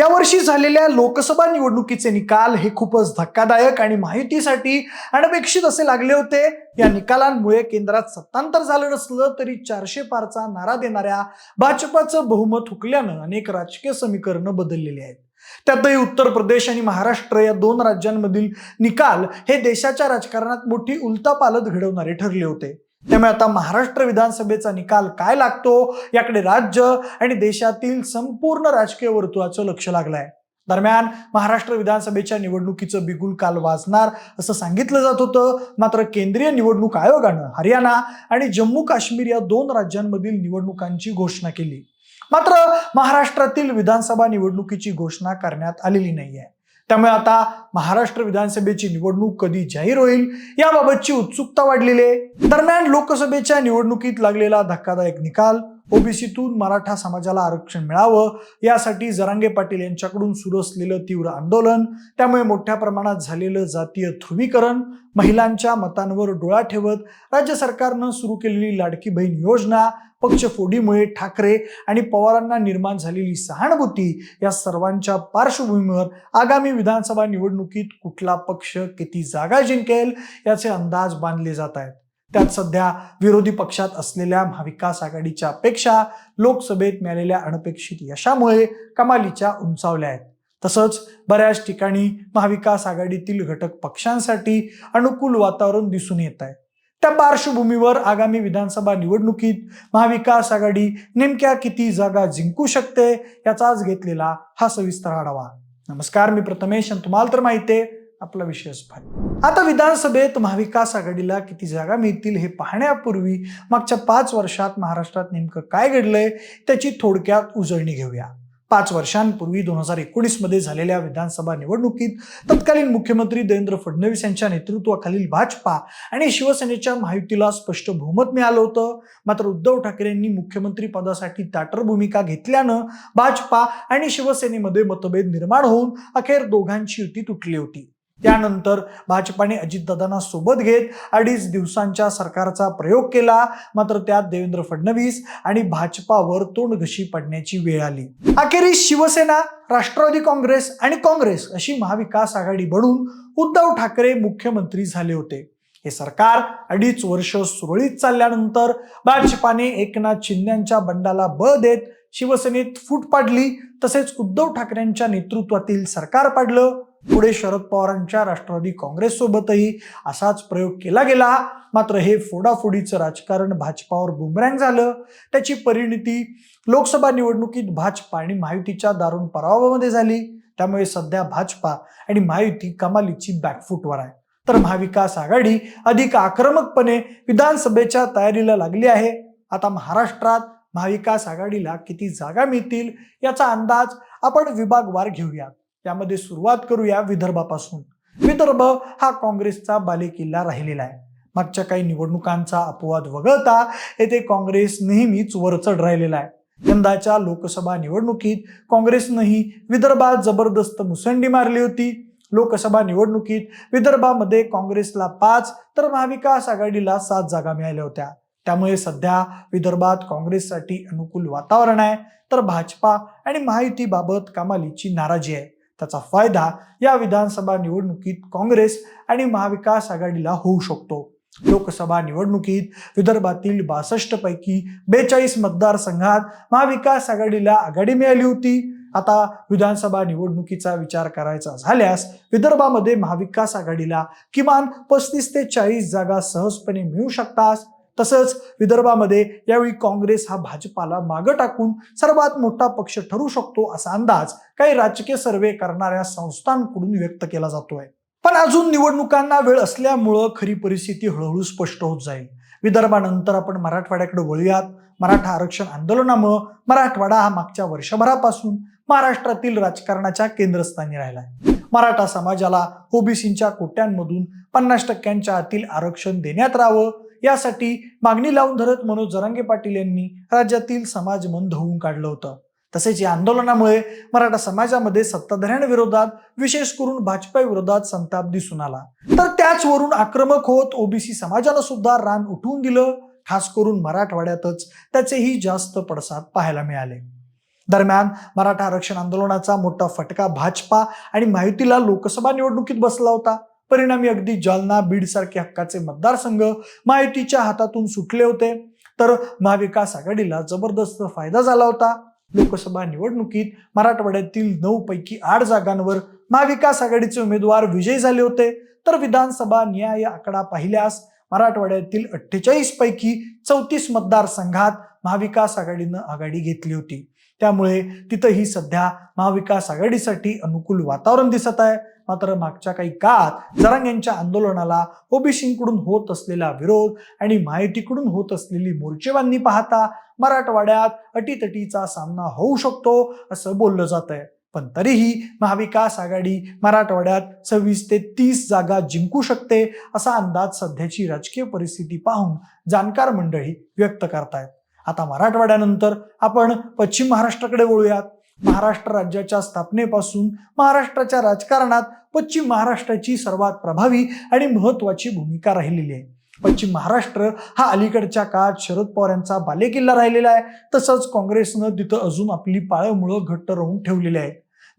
यावर्षी झालेल्या लोकसभा निवडणुकीचे निकाल हे खूपच धक्कादायक आणि माहितीसाठी अनपेक्षित असे लागले होते. या निकालांमुळे केंद्रात सत्तांतर झालं नसलं तरी चारशे पारचा नारा देणाऱ्या भाजपाचं बहुमत हुकल्यानं अनेक राजकीय समीकरणं बदललेली आहेत. त्यातही उत्तर प्रदेश आणि महाराष्ट्र या दोन राज्यांमधील निकाल हे देशाच्या राजकारणात मोठी उलतापालत घडवणारे ठरले होते. त्यामुळे आता महाराष्ट्र विधानसभेचा निकाल काय लागतो याकडे राज्य आणि देशातील संपूर्ण राजकीय वर्तुळाचं लक्ष लागलंय. दरम्यान महाराष्ट्र विधानसभेच्या निवडणुकीचं बिगुल काल वाजणार असं सांगितलं जात होतं. मात्र केंद्रीय निवडणूक आयोगानं हरियाणा आणि जम्मू काश्मीर या दोन राज्यांमधील निवडणुकांची घोषणा केली. मात्र महाराष्ट्रातील विधानसभा निवडणुकीची घोषणा करण्यात आलेली नाहीये. त्यामुळे आता महाराष्ट्र विधानसभेची निवडणूक कधी जाहीर होईल याबाबतची उत्सुकता वाढलेली आहे. दरम्यान लोकसभेच्या निवडणुकीत लागलेला धक्कादायक निकाल ओबीसीतून मराठा समाजाला आरक्षण मिळावं यासाठी जरांगे पाटील यांच्याकडून सुरू असलेलं तीव्र आंदोलन त्यामुळे मोठ्या प्रमाणात झालेलं जातीय ध्रुवीकरण महिलांच्या मतांवर डोळा ठेवत राज्य सरकारनं सुरू केलेली लाडकी बहीण योजना पक्षफोडीमुळे ठाकरे आणि पवारांना निर्माण झालेली सहानुभूती या सर्वांच्या पार्श्वभूमीवर आगामी विधानसभा निवडणुकीत कुठला पक्ष किती जागा जिंकेल याचे अंदाज बांधले जात आहेत. त्यात सध्या विरोधी पक्षात असलेल्या महाविकास आघाडीच्या अपेक्षा लोकसभेत मिळालेल्या अनपेक्षित यशामुळे कमालीच्या उंचावल्या आहेत. तसंच बऱ्याच ठिकाणी महाविकास आघाडीतील घटक पक्षांसाठी अनुकूल वातावरण दिसून येत आहे. त्या पार्श्वभूमीवर आगामी विधानसभा निवडणुकीत महाविकास आघाडी नेमक्या किती जागा जिंकू शकते याचा आज घेतलेला हा सविस्तर आढावा. नमस्कार मी प्रथमेश आणि तुम्हाला तर माहिती आहे आपला विशेष भाग आता विधानसभेत महाविकास आघाडीला किती जागा मिळतील हे पाहण्यापूर्वी मागच्या पाच वर्षात महाराष्ट्रात नेमकं काय घडलंय त्याची थोडक्यात उजळणी घेऊया. पाच वर्षांपूर्वी दोन हजार एकोणीसमध्ये झालेल्या विधानसभा निवडणुकीत तत्कालीन मुख्यमंत्री देवेंद्र फडणवीस यांच्या नेतृत्वाखालील भाजपा आणि शिवसेनेच्या महायुतीला स्पष्ट बहुमत मिळालं होतं. मात्र उद्धव ठाकरेंनी मुख्यमंत्री पदासाठी ताटर भूमिका घेतल्यानं भाजपा आणि शिवसेनेमध्ये मतभेद निर्माण होऊन अखेर दोघांची युती तुटली होती. त्यानंतर भाजपाने अजितदादांना सोबत घेत अडीच दिवसांच्या सरकारचा प्रयोग केला. मात्र त्यात देवेंद्र फडणवीस आणि भाजपावर तोंडघशी पडण्याची वेळ आली. अखेरीस शिवसेना राष्ट्रवादी काँग्रेस आणि काँग्रेस अशी महाविकास आघाडी बनून उद्धव ठाकरे मुख्यमंत्री झाले होते. हे सरकार अडीच वर्ष सुरळीत चालल्यानंतर भाजपाने एकनाथ शिंदेच्या बंडाला बळ देत शिवसेनेत फूट पाडली. तसेच उद्धव ठाकरेंच्या नेतृत्वातील सरकार पाडलं. पुढे शरद पवारांच्या राष्ट्रवादी काँग्रेस सोबतही असाच प्रयोग केला गेला. मात्र हे फोडाफोडीचं राजकारण भाजपावर बुमरँग झालं. त्याची परिणिती लोकसभा निवडणुकीत भाजपा आणि महायुतीच्या दारुण पराभवामध्ये झाली. त्यामुळे सध्या भाजपा आणि महायुती कमालीची बॅकफूटवर आहे. तर महाविकास आघाडी अधिक आक्रमकपणे विधानसभेच्या तयारीला लागली आहे. आता महाराष्ट्रात महाविकास आघाडीला किती जागा मिळतील याचा अंदाज आपण विभागवार घेऊयात. यामध्ये सुरुवात करूया विदर्भापासून. विदर्भ हा काँग्रेसचा बालेकिल्ला राहिलेला आहे. मागच्या काही निवडणुकांचा अपवाद वगळता येथे काँग्रेस नेहमीच वरचढ राहिलेला आहे. यंदाच्या लोकसभा निवडणुकीत काँग्रेसनंही विदर्भात जबरदस्त मुसंडी मारली होती. लोकसभा निवडणुकीत विदर्भामध्ये काँग्रेसला पाच तर महाविकास आघाडीला सात जागा मिळाल्या होत्या. त्यामुळे सध्या विदर्भात काँग्रेससाठी अनुकूल वातावरण आहे. तर भाजपा आणि महायुतीबाबत कमालीची नाराजी आहे. त्याचा फायदा या विधानसभा निवडणुकीत काँग्रेस आणि महाविकास आघाडीला होऊ शकतो. लोकसभा निवडणुकीत विदर्भातील बासष्ट पैकी बेचाळीस मतदारसंघात महाविकास आघाडीला आघाडी मिळाली होती. आता विधानसभा निवडणुकीचा विचार करायचा झाल्यास विदर्भामध्ये महाविकास आघाडीला किमान पस्तीस ते चाळीस जागा सहजपणे मिळू शकतात तसंच विदर्भामध्ये यावेळी काँग्रेस हा भाजपाला मागं टाकून सर्वात मोठा पक्ष ठरू शकतो असा अंदाज काही राजकीय सर्वे करणाऱ्या संस्थांकडून व्यक्त केला जातोय. पण अजून निवडणुकांना वेळ असल्यामुळं खरी परिस्थिती हळूहळू स्पष्ट होत जाईल. विदर्भानंतर आपण मराठवाड्याकडे वळूयात. मराठा आरक्षण आंदोलनामुळं मराठवाडा हा मागच्या वर्षभरापासून महाराष्ट्रातील राजकारणाच्या केंद्रस्थानी राहिलाय. मराठा समाजाला ओबीसीच्या कोट्यांमधून पन्नास टक्क्यांच्या आतील आरक्षण देण्यात राहावं यासाठी मागणी लावून धरत मनोज जरांगे पाटील यांनी राज्यातील समाज मन धुवून काढलं होतं. तसेच या आंदोलनामुळे मराठा समाजामध्ये सत्ताधाऱ्यांविरोधात विशेष करून भाजपा विरोधात संताप दिसून आला. तर त्याचवरून आक्रमक होत ओबीसी समाजानं सुद्धा रान उठवून दिलं. खास करून मराठवाड्यातच त्याचेही जास्त पडसाद पाहायला मिळाले. दरम्यान मराठा आरक्षण आंदोलनाचा मोठा फटका भाजपा आणि महायुतीला लोकसभा निवडणुकीत बसला होता. परिणामी अगदी जालना बीडसारखे हक्काचे मतदारसंघ माहितीच्या हातातून सुटले होते. तर महाविकास आघाडीला जबरदस्त फायदा झाला होता. लोकसभा निवडणुकीत मराठवाड्यातील नऊ पैकी आठ जागांवर महाविकास आघाडीचे उमेदवार विजयी झाले होते. तर विधानसभा न्याय आकडा पाहिल्यास मराठवाड्यातील अठ्ठेचाळीस पैकी चौतीस मतदारसंघात महाविकास आघाडीनं आघाडी घेतली होती. त्यामुळे तिथंही सध्या महाविकास आघाडीसाठी अनुकूल वातावरण दिसत आहे. मात्र मागच्या काही काळात जरांग यांच्या आंदोलनाला ओबीसींकडून होत असलेला विरोध आणि माहितीकडून होत असलेली मोर्चेबांनी पाहता मराठवाड्यात अटीतटीचा सामना होऊ शकतो असं बोललं जात आहे पण तरीही महाविकास आघाडी मराठवाड्यात सव्वीस ते तीस जागा जिंकू शकते असा अंदाज सध्याची राजकीय परिस्थिती पाहून जाणकार मंडळी व्यक्त करतायत. आता मराठवाड्यानंतर आपण पश्चिम महाराष्ट्राकडे वळूयात. महाराष्ट्र राज्याच्या स्थापनेपासून महाराष्ट्राच्या राजकारणात पश्चिम महाराष्ट्राची सर्वात प्रभावी आणि महत्वाची भूमिका राहिलेली आहे. पश्चिम महाराष्ट्र हा अलीकडच्या काळात शरद पवार यांचा बालेकिल्ला राहिलेला आहे. तसंच काँग्रेसनं तिथं अजून आपली पाळमुळं घट्ट राहून ठेवलेली आहे.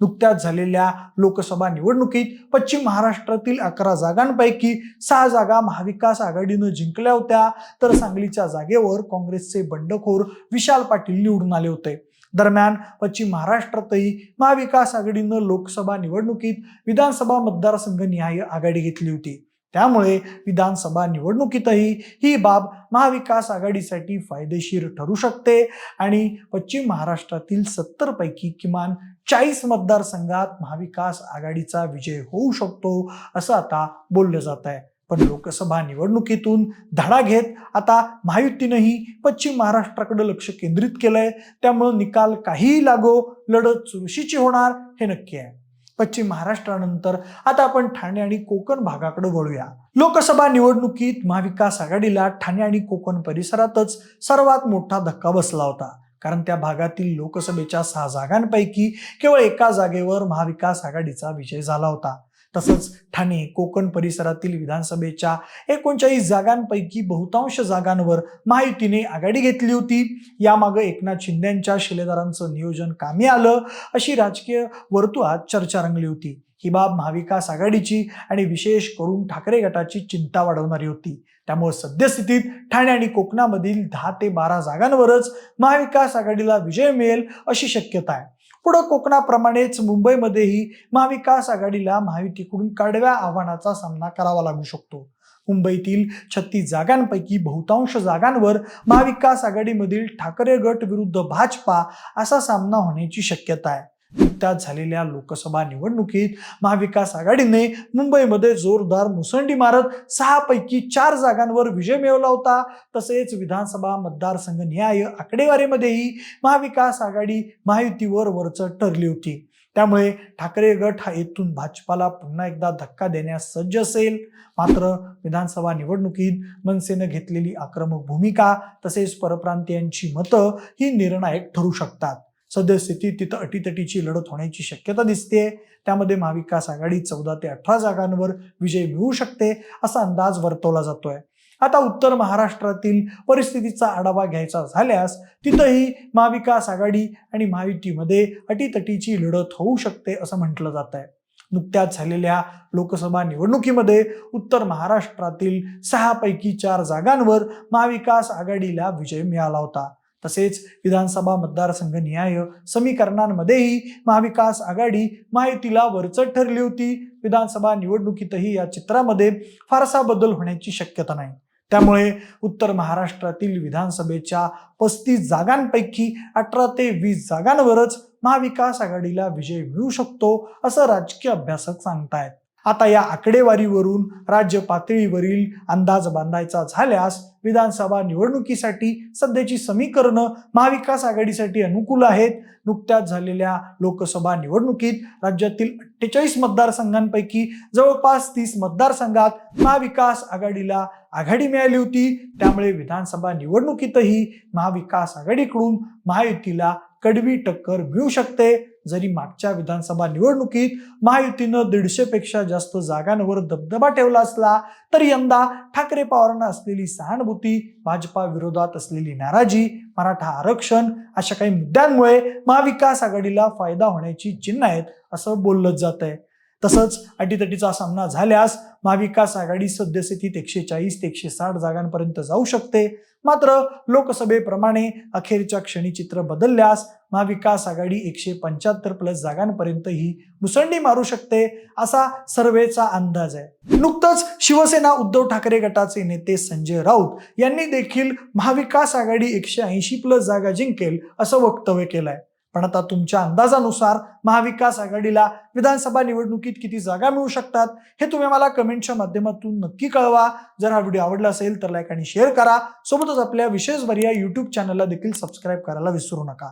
नुकत्याच झालेल्या लोकसभा निवडणुकीत पश्चिम महाराष्ट्रातील अकरा जागांपैकी सहा जागा महाविकास आघाडीनं जिंकल्या होत्या. तर सांगलीच्या जागेवर काँग्रेसचे बंडखोर विशाल पाटील निवडून आले होते. दरम्यान पश्चिम महाराष्ट्रातही महाविकास आघाडीनं लोकसभा निवडणुकीत विधानसभा मतदारसंघनिहाय आघाडी घेतली होती. त्यामुळे विधानसभा निवडणुकीतही ही बाब महाविकास आघाडीसाठी फायदेशीर ठरू शकते आणि पश्चिम महाराष्ट्रातील सत्तरपैकी किमान चाळीस मतदारसंघात महाविकास आघाडीचा विजय होऊ शकतो असं आता बोललं जात आहे. पण लोकसभा निवडणुकीतून धडा घेत आता महायुतीनंही पश्चिम महाराष्ट्राकडे लक्ष केंद्रित केलंय. त्यामुळं निकाल काहीही लागो लढत चुरशीची होणार हे नक्की आहे. पश्चिम महाराष्ट्रानंतर आता आपण ठाणे आणि कोकण भागाकडे वळूया. लोकसभा निवडणुकीत महाविकास आघाडीला ठाणे आणि कोकण परिसरातच सर्वात मोठा धक्का बसला होता. कारण त्या भागातील लोकसभेच्या सहा जागांपैकी केवळ एका जागेवर महाविकास आघाडीचा विजय झाला होता. तसंच ठाणे कोकण परिसरातील विधानसभेच्या एकोणचाळीस जागांपैकी बहुतांश जागांवर महायुतीने आघाडी घेतली होती. यामागे एकनाथ शिंद्यांच्या शिलेदारांचं नियोजन कामी आलं. अशी राजकीय वर्तुळात चर्चा रंगली होती. ही बाब महाविकास आघाडीची आणि विशेष करून ठाकरे गटाची चिंता वाढवणारी होती. त्यामुळे सद्यस्थितीत ठाणे आणि कोकणामधील दहा ते बारा जागांवरच महाविकास आघाडीला विजय मिळेल अशी शक्यता आहे. पुढं कोकणाप्रमाणेच मुंबईमध्येही महाविकास आघाडीला महायुतीकडून कडव्या आव्हानाचा सामना करावा लागू शकतो. मुंबईतील छत्तीस जागांपैकी बहुतांश जागांवर महाविकास आघाडीमधील ठाकरे गट विरुद्ध भाजपा असा सामना होण्याची शक्यता आहे. नुकत्याच झालेल्या लोकसभा निवडणुकीत महाविकास आघाडीने मुंबईमध्ये जोरदार मुसंडी मारत सहापैकी चार जागांवर विजय मिळवला होता. तसेच विधानसभा मतदारसंघ न्याय आकडेवारीमध्येही महाविकास आघाडी महायुतीवर वरचढ ठरली होती. त्यामुळे ठाकरे गट हा येथून भाजपाला पुन्हा एकदा धक्का देण्यास सज्ज असेल. मात्र विधानसभा निवडणुकीत मनसेनं घेतलेली आक्रमक भूमिका तसेच परप्रांतीयांची मतं ही निर्णायक ठरू शकतात. सद्यस्थितीत तिथं अटीतटीची लढत होण्याची शक्यता दिसते त्यामध्ये महाविकास आघाडी चौदा ते अठरा जागांवर विजय मिळू शकते असा अंदाज वर्तवला जातोय. आता उत्तर महाराष्ट्रातील परिस्थितीचा आढावा घ्यायचा झाल्यास तिथंही महाविकास आघाडी आणि महायुतीमध्ये अटीतटीची लढत होऊ शकते असं म्हटलं जात आहे नुकत्याच झालेल्या लोकसभा निवडणुकीमध्ये उत्तर महाराष्ट्रातील सहापैकी चार जागांवर महाविकास आघाडीला विजय मिळाला होता. तसेच विधानसभा मतदारसंघ न्याय समीकरणांमध्येही महाविकास आघाडी माहितीला वरचढ ठरली होती. विधानसभा निवडणुकीतही या चित्रामध्ये फारसा बदल होण्याची शक्यता नाही. त्यामुळे उत्तर महाराष्ट्रातील विधानसभेच्या पस्तीस जागांपैकी अठरा ते वीस जागांवरच महाविकास आघाडीला विजय मिळू शकतो असं राजकीय अभ्यासक सांगतायत. आता या आकडेवारीवरून राज्य पातळीवरील अंदाज बांधायचा झाल्यास विधानसभा निवडणुकीसाठी सध्याची समीकरणं महाविकास आघाडीसाठी अनुकूल आहेत. नुकत्याच झालेल्या लोकसभा निवडणुकीत राज्यातील अठ्ठेचाळीस मतदारसंघांपैकी जवळपास तीस मतदारसंघात महाविकास आघाडीला आघाडी मिळाली होती. त्यामुळे विधानसभा निवडणुकीतही महाविकास आघाडीकडून महायुतीला कडवी टक्कर मिळू शकते. जरी मागच्या विधानसभा निवडणुकीत महायुतीनं दीडशेपेक्षा जास्त जागांवर दबदबा ठेवला असला तर यंदा ठाकरे पवारांना असलेली सहानुभूती भाजपा विरोधात असलेली नाराजी मराठा आरक्षण अशा काही मुद्द्यांमुळे महाविकास आघाडीला फायदा होण्याची चिन्ह आहेत असं बोललं जात आहे तसंच अटीतटीचा सामना झाल्यास महाविकास आघाडी सद्यस्थितीत एकशे चाळीस ते एकशे साठ जागांपर्यंत जाऊ शकते. मात्र लोकसभेप्रमाणे अखेरच्या क्षणी चित्र बदलल्यास महाविकास आघाडी एकशे पंच्याहत्तर प्लस जागांपर्यंत ही मुसंडी मारू शकते असा सर्वेचा अंदाज आहे. नुकतंच शिवसेना उद्धव ठाकरे गटाचे नेते संजय राऊत यांनी देखील महाविकास आघाडी एकशे ऐंशी प्लस जागा जिंकेल असं वक्तव्य केलंय. पण आता तुमच्या अंदाजानुसार महाविकास आघाडीला विधानसभा निवडणुकीत किती जागा मिळू शकतात हे तुम्ही मला कमेंटच्या माध्यमातून नक्की कळवा. जर हा व्हिडिओ आवडला असेल तर लाईक आणि शेअर करा. सोबतच आपल्या विशेष या युट्यूब चॅनलला देखील सबस्क्राईब करायला विसरू नका.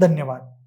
धन्यवाद.